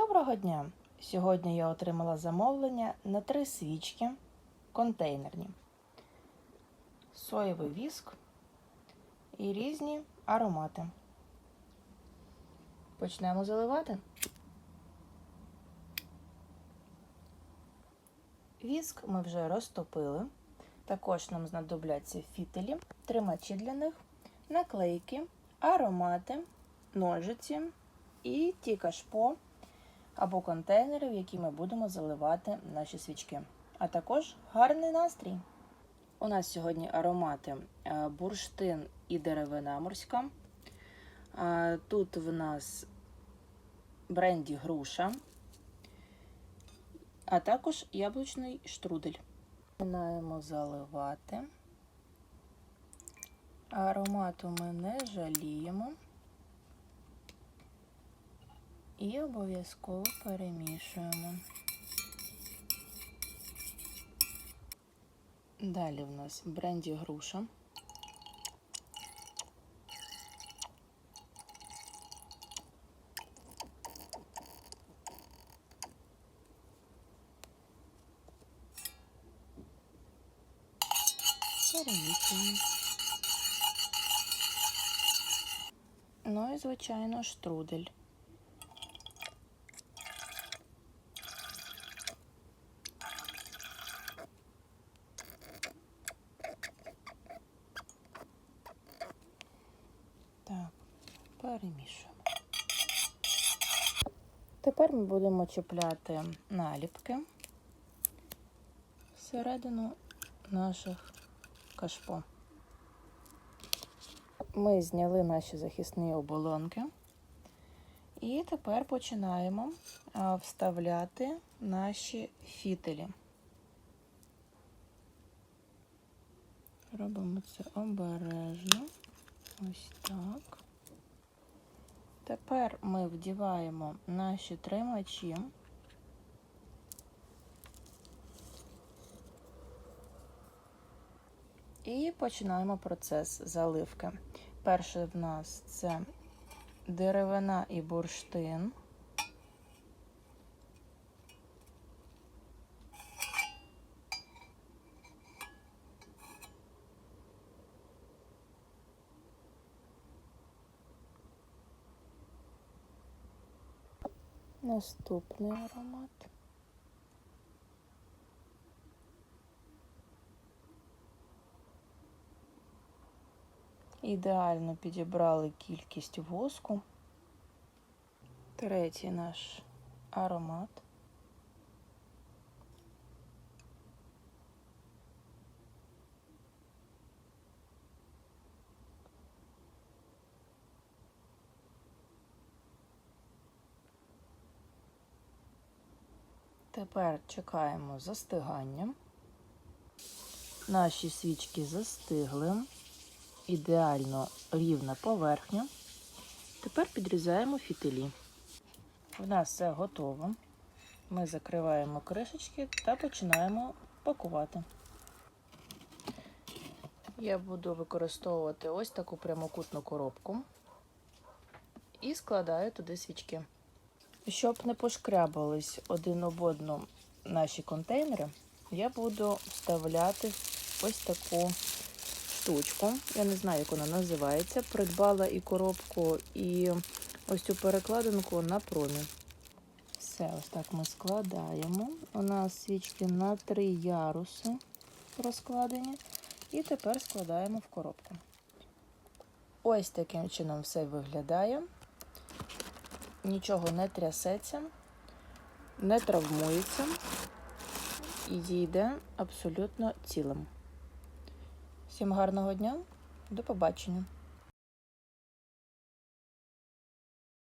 Доброго дня! Сьогодні я отримала замовлення на три свічки контейнерні, соєвий віск і різні аромати. Почнемо заливати. Віск ми вже розтопили. Також нам знадобляться фітелі, тримачі для них, наклейки, аромати, ножиці і ті кашпо або контейнери, в які ми будемо заливати наші свічки. А також гарний настрій. У нас сьогодні аромати е, бурштин і деревина морська. Е, Тут в нас бренді груша, а також яблучний штрудель. Починаємо заливати. Аромату ми не жаліємо. І обов'язково перемішуємо. Далі в нас бренді груша. Перемішуємо. Ну і, звичайно, штрудель. Так, перемішуємо. Тепер ми будемо чіпляти наліпки всередину наших кашпо. Ми зняли наші захисні оболонки. І тепер починаємо вставляти наші фітелі. Робимо це обережно. Ось так. Тепер ми вдіваємо наші тримачі. І починаємо процес заливки. Перше в нас це деревина і бурштин. Наступний аромат. Ідеально підібрали кількість воску. Третій наш аромат. Тепер чекаємо застигання. Наші свічки застигли. Ідеально рівна поверхня. Тепер підрізаємо фітилі. У нас все готово. Ми закриваємо кришечки та починаємо пакувати. Я буду використовувати ось таку прямокутну коробку і складаю туди свічки. Щоб не пошкрябались один об одну наші контейнери, я буду вставляти ось таку штучку. Я не знаю, як вона називається. Придбала і коробку, і ось цю перекладинку на промі. Все, ось так ми складаємо. У нас свічки на три яруси розкладені. І тепер складаємо в коробку. Ось таким чином все виглядає. Нічого не трясеться, не травмується і дійде абсолютно цілим. Всім гарного дня, до побачення!